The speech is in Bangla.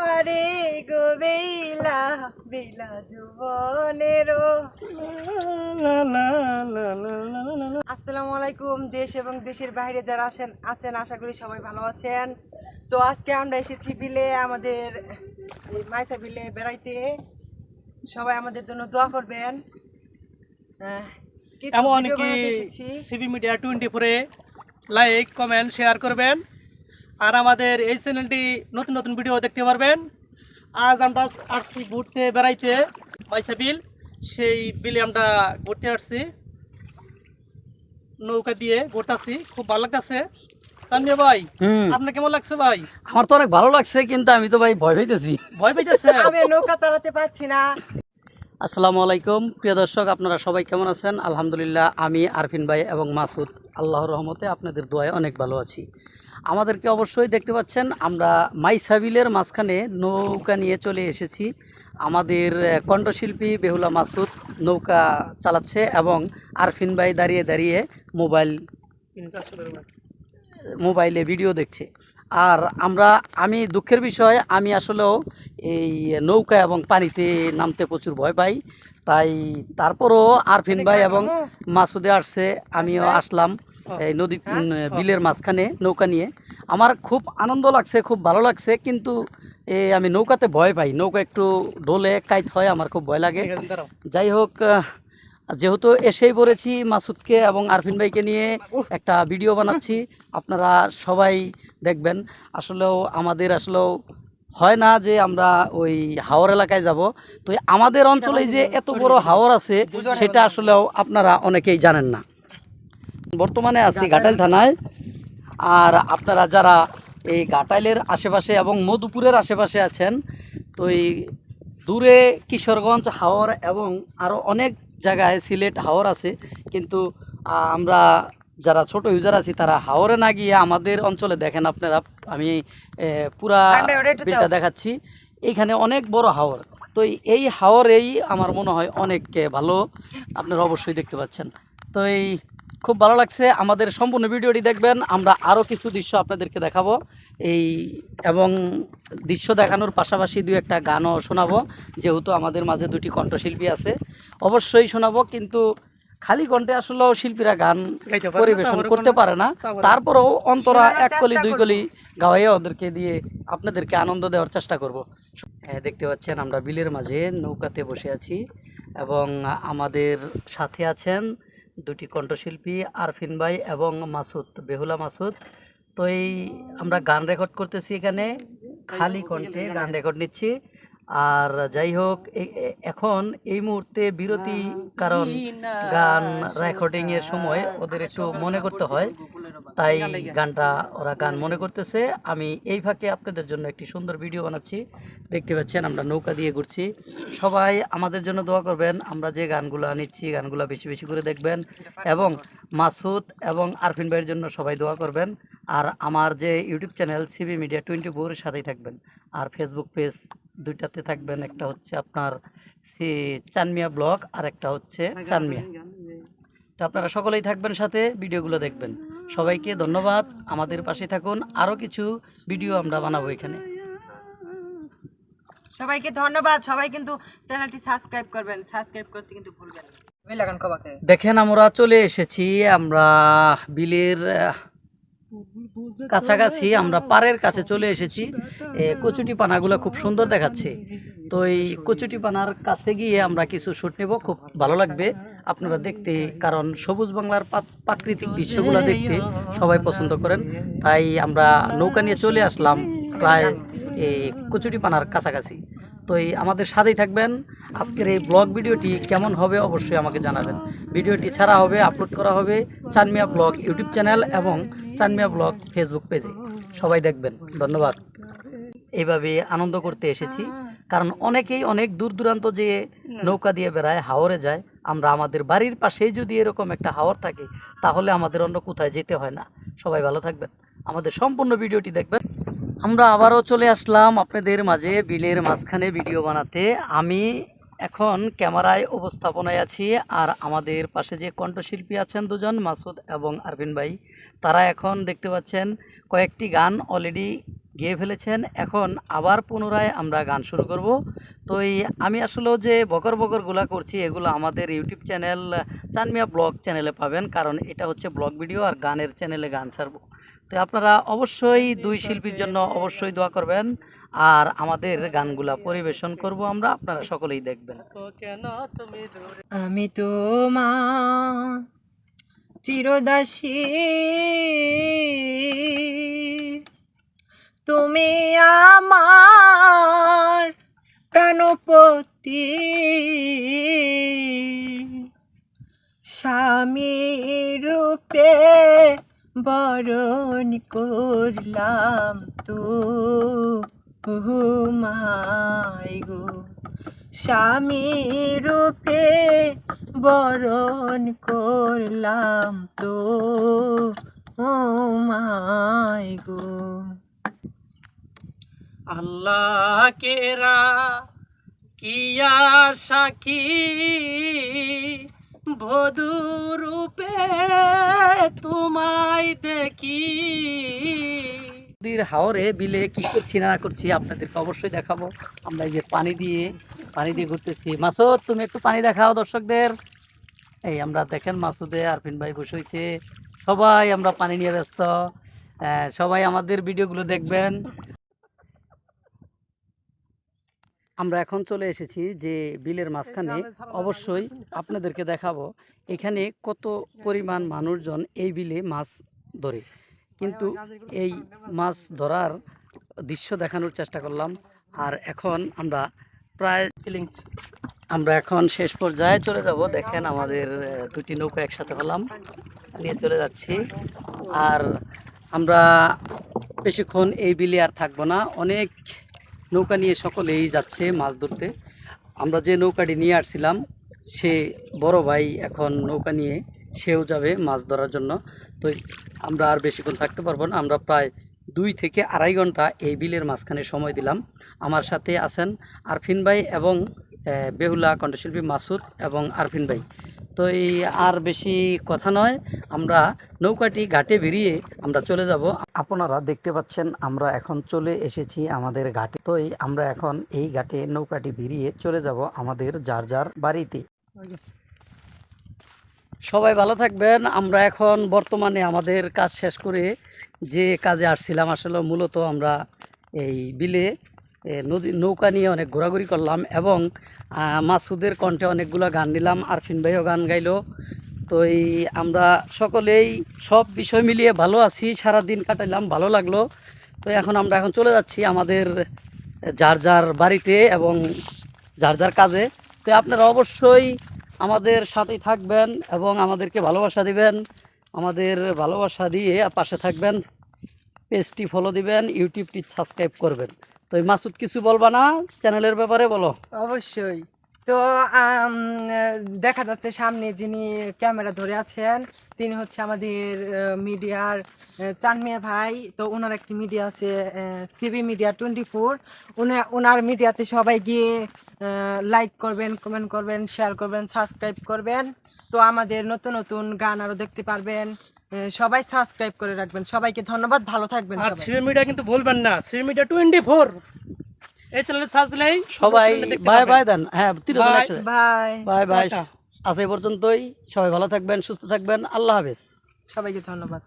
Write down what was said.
পারে গো বেলা বেলা যুবনেরও। আসসালামু আলাইকুম দেশ এবং দেশের বাইরে যারা আসেন আছেন আশা করি সবাই ভালো আছেন। তো আজকে আমরা এসেছি বিলে আমাদের মাইসা বিলে বেড়াইতে। সবাই আমাদের জন্য দোয়া করবেন। এমন কি এসেছি। সিবি মিডিয়া টোয়েন্টি ফোরে লাইক কমেন্ট শেয়ার করবেন। আর আমাদের এই চ্যানেলটি নতুন নতুন ভিডিও দেখতে পারবেন। আজ আমরা আসছি ঘুরতে বেড়াইতে মাইসা বিল সেই বিলে আমরা ঘুরতে আসছি। নৌকা দিয়ে ঘুরতেছি খুব ভালো লাগতেছে। তানভীর ভাই আপনার কেমন লাগছে ভাই? আমার তো অনেক ভালো লাগছে কিন্তু আমি তো ভাই ভয় পাইতেছি। ভয় পাইতেছে? আমি নৌকা চালাতে পারছি না। আসসালামু আলাইকুম। প্রিয় দর্শক আপনারা সবাই কেমন আছেন? আলহামদুলিল্লাহ আমি আরফিন ভাই এবং মাসুদ। আল্লাহর রহমতে আপনাদের দোয়ায় অনেক ভালো আছি। আমাদেরকে অবশ্যই দেখতে পাচ্ছেন আমরা মাইসাবিলের মাঝখানে নৌকা নিয়ে চলে এসেছি। আমাদের কণ্ঠশিল্পী বেহুলা মাসুদ নৌকা চালাচ্ছে এবং আরফিন ভাই দাঁড়িয়ে দাঁড়িয়ে মোবাইল মোবাইলে ভিডিও দেখছে। আর আমরা আমি দুঃখের বিষয় আমি আসলেও এই নৌকা এবং পানিতে নামতে প্রচুর ভয় পাই। তাই তারপরও আরফিন ভাই এবং মাসুদে আসছে আমিও আসলাম এই নদী বিলের মাঝখানে নৌকা নিয়ে। আমার খুব আনন্দ লাগছে খুব ভালো লাগছে কিন্তু এ আমি নৌকাতে ভয় পাই। নৌকা একটু ডোলে কাইত হয় আমার খুব ভয় লাগে। যাই হোক যেহেতু এসেই পড়েছি মাসুদকে এবং আরফিন ভাইকে নিয়ে একটা ভিডিও বানাচ্ছি, আপনারা সবাই দেখবেন। আসলেও আমাদের আসলেও হয় না যে আমরা ওই হাওর এলাকায় যাব। তো আমাদের অঞ্চলে যে এত বড় হাওর আছে, সেটা আসলেও আপনারা অনেকেই জানেন না। বর্তমানে আছি ঘাটাইল থানায়। আর আপনারা যারা এই ঘাটাইলের আশেপাশে এবং মধুপুরের আশেপাশে আছেন, তো এই দূরে কিশোরগঞ্জ, হাওর এবং আরও অনেক জায়গায় সিলেট হাওর আছে কিন্তু আমরা যারা ছোট ইউজার আছি তারা হাওরে না গিয়ে আমাদের অঞ্চলে দেখেন আপনারা আমি পুরা বিলটা দেখাচ্ছি। এইখানে অনেক বড় হাওর। তো এই হাওরেই আমার মনে হয় অনেক ভালো আপনারা অবশ্যই দেখতে পাচ্ছেন। তো এই খুব ভালো লাগছে। আমাদের সম্পূর্ণ ভিডিওটি দেখবেন। আমরা আরও কিছু দৃশ্য আপনাদেরকে দেখাবো। এই এবং দৃশ্য দেখানোর পাশাপাশি দুই একটা গানও শোনাবো। যেহেতু আমাদের মাঝে দুটি কণ্ঠশিল্পী আছে অবশ্যই শোনাবো। কিন্তু খালি কণ্ঠে আসলেও শিল্পীরা গান পরিবেশন করতে পারে না। তারপরে- তারপরেও অন্তরা এক কলি দুই। কলি গাওয়াইয়া ওদেরকে দিয়ে আপনাদেরকে আনন্দ দেওয়ার চেষ্টা করব। হ্যাঁ দেখতে পাচ্ছেন আমরা বিলের মাঝে নৌকাতে বসে আছি এবং আমাদের সাথে আছেন দুটি কণ্ঠশিল্পী আরফিন ভাই এবং মাসুদ বেহুলা মাসুদ। তো এই আমরা গান রেকর্ড করতেছি এখানে। খালি কণ্ঠে গান রেকর্ড নিচ্ছি। আর যাই হোক এখন এই মুহূর্তে বিরতি কারণ গান রেকর্ডিংয়ের সময় ওদের একটু মনে করতে হয়। তাই গানটা ওরা গান মনে করতেছে। আমি এই ফাঁকে আপনাদের জন্য একটি সুন্দর ভিডিও বানাচ্ছি। দেখতে পাচ্ছেন আমরা নৌকা দিয়ে ঘুরছি। সবাই আমাদের জন্য দোয়া করবেন। আমরা যে গানগুলো নিচ্ছি গানগুলো বেশি বেশি করে দেখবেন। এবং মাসুদ এবং আরফিন ভাইয়ের জন্য সবাই দোয়া করবেন। আর আমার যে YouTube channel CB media twenty four সাথেই থাকবেন। আর ফেসবুক পেজ দুইটাতে থাকবেন। একটা হচ্ছে আপনার সি চানমিয়া ব্লগ আর একটা হচ্ছে চানমিয়া। তো আপনারা সকলেই থাকবেন সাথে ভিডিওগুলো দেখবেন। সবাইকে ধন্যবাদ। আমাদের পাশে থাকুন। আরও কিছু ভিডিও আমরা বানাবো এখানে। সবাইকে ধন্যবাদ। সবাই কিন্তু চ্যানেলটি সাবস্ক্রাইব করবেন। সাবস্ক্রাইব করতে কিন্তু ভুলবেন না। আমি লাগান কবাকে। দেখেন আমরা চলে এসেছি। আমরা বিলের কাছাকাছি আমরা পাড়ের কাছে চলে এসেছি। এ, কচুটি পানাগুলো খুব সুন্দর দেখাচ্ছে। তো এই কচুটি পানার কাছে গিয়ে আমরা কিছু শুট নেব। খুব ভালো লাগবে আপনারা দেখতে, কারণ সবুজ বাংলার প্রাকৃতিক দৃশ্যগুলো দেখতে সবাই পছন্দ করেন। তাই আমরা নৌকা নিয়ে চলে আসলাম প্রায় এই কচুটি পানার কাছাকাছি। তো এই আমাদের সাথেই থাকবেন। আজকের এই ব্লগ ভিডিওটি কেমন হবে অবশ্যই আমাকে জানাবেন। ভিডিওটি ছাড়া হবে, আপলোড করা হবে চানমিয়া ব্লগ ইউটিউব চ্যানেল এবং চানমিয়া ব্লগ ফেসবুক পেজে। সবাই দেখবেন। ধন্যবাদ। এইভাবে আনন্দ করতে এসেছি। কারণ অনেকেই অনেক দূর দূরান্ত যে নৌকা দিয়ে বেড়ায় হাওরে যায় আমরা আমাদের বাড়ির পাশেই যদি এরকম একটা হাওর থাকে তাহলে আমাদের অন্য কোথায় যেতে হয় না। সবাই ভালো থাকবেন। আমাদের সম্পূর্ণ ভিডিওটি দেখবেন। আমরা আবারও চলে আসলাম আপনাদের মাঝে বিলের মাঝখানে ভিডিও বানাতে। আমি এখন ক্যামেরায় উপস্থাপনায় আছি আর আমাদের পাশে যে কণ্ঠশিল্পী আছেন দুজন মাসুদ এবং আরবিন ভাই তারা এখন দেখতে পাচ্ছেন কয়েকটি গান অলরেডি গেয়ে ফেলেছেন। এখন আবার পুনরায় আমরা গান শুরু করব। তো এই আমি আসলেও যে বকর বকরগুলা করছি, এগুলো আমাদের ইউটিউব চ্যানেল, চানমিয়া ব্লগ চ্যানেলে পাবেন। কারণ এটা হচ্ছে ব্লগ ভিডিও আর গানের চ্যানেলে গান ছাড়ব। তো আপনারা অবশ্যই দুই শিল্পীর জন্য অবশ্যই দোয়া করবেন। আর আমাদের গানগুলা পরিবেশন করব আমরা, আপনারা সকলেই দেখবেন। আমি তোমার চিরদাসী তুমি আমার প্রাণপতি। স্বামী রূপে বরণ করলাম তো মাই গো। স্বামী রূপে বরণ করলাম তো ও মাই গো। আল্লাহ কেরা কিয়ার সাক্ষী বধু রূপে তোমায় দেখি। নদীর হাওরে বিলে কি করছি, না করছি, আপনাদেরকে অবশ্যই দেখাবো। আমরা এই যে পানি দিয়ে পানি দিয়ে ঘুরতেছি। মাসুদ, তুমি একটু পানি দেখাও দর্শকদের। এই আমরা দেখেন, মাসুদে আরফিন ভাই বসে হয়েছে। সবাই আমরা পানি নিয়ে ব্যস্ত। সবাই আমাদের ভিডিওগুলো দেখবেন। আমরা এখন চলে এসেছি যে বিলের মাঝখানে অবশ্যই আপনাদেরকে দেখাবো। এখানে কত পরিমাণ মানুষজন এই বিলে মাছ ধরে। কিন্তু এই মাছ ধরার দৃশ্য দেখানোর চেষ্টা করলাম। আর এখন আমরা প্রায় আমরা এখন শেষ পর্যায়ে চলে যাব। দেখেন আমাদের দুটি নৌকা একসাথে হলাম নিয়ে চলে যাচ্ছি। আর আমরা বেশিক্ষণ এই বিলে আর থাকব না। অনেক নৌকা নিয়ে সকলেই যাচ্ছে মাছ ধরতে। আমরা যে নৌকাটি নিয়ে আসছিলাম, সে বড় ভাই এখন নৌকা নিয়ে সেও যাবে মাছ ধরার জন্য। তো আমরা আর বেশিক্ষণ থাকতে পারব না। আমরা প্রায় দুই থেকে আড়াই ঘণ্টা এই বিলের মাঝখানে সময় দিলাম। আমার সাথে আছেন আরফিন ভাই এবং বেহুলা কণ্ঠশিল্পী মাসুদ এবং আরফিন ভাই। তো এই আর বেশি কথা নয়, আমরা নৌকাটি ঘাটে বেরিয়ে আমরা চলে যাব। আপনারা দেখতে পাচ্ছেন, আমরা এখন চলে এসেছি আমাদের ঘাটে। তো এই, আমরা এখন এই ঘাটে নৌকাটি বেরিয়ে চলে যাব আমাদের যার যার বাড়িতে। সবাই ভালো থাকবেন। আমরা এখন বর্তমানে আমাদের কাজ শেষ করে যে কাজে আসছিলাম, আসলে মূলত আমরা এই বিলে নদী, নৌকা নিয়ে অনেক ঘোরাঘুরি করলাম এবং মাসুদের কণ্ঠে অনেকগুলো গান নিলাম আরফিন ভাইও গান গাইলো। তো এই আমরা সকলেই সব বিষয় মিলিয়ে ভালো আছি সারা দিন কাটাইলাম, ভালো লাগল। তো এখন আমরা এখন চলে যাচ্ছি আমাদের যার যার বাড়িতে এবং যার যার কাজে। তো আপনারা অবশ্যই আমাদের সাথেই থাকবেন এবং আমাদেরকে ভালোবাসা দিবেন, আমাদের ভালোবাসা দিয়ে পাশে থাকবেন, পেজটি ফলো দিবেন, ইউটিউবটি সাবস্ক্রাইব করবেন। তো মাসুদ কিছু বলবা না? চ্যানেলের ব্যাপারে বলো। অবশ্যই। তো দেখা যাচ্ছে সামনে যিনি ক্যামেরা ধরে আছেন, তিনি হচ্ছে আমাদের মিডিয়ার চানমিয়া ভাই। তো ওনার একটি মিডিয়া আছে সিবি মিডিয়া টোয়েন্টি ফোর। ওনার মিডিয়াতে সবাই গিয়ে লাইক করবেন, কমেন্ট করবেন, শেয়ার করবেন, সাবস্ক্রাইব করবেন। তো আমাদের নতুন নতুন গান আরও দেখতে পারবেন। সবাই সাবস্ক্রাইব করে রাখবেন। সবাইকে ধন্যবাদ ভালো থাকবেন আর শ্রী সিভি মিডিয়া কিন্তু বলবেন না। শ্রী মিডিয়া টোয়েন্টি ফোর এই চ্যানেলে সার্চ দিলেই সবাই বাই বাই দেন হ্যাঁ বাই বাই বাই আজ এই পর্যন্তই। সবাই ভালো থাকবেন সুস্থ থাকবেন। আল্লাহ হাফেজ। সবাইকে ধন্যবাদ।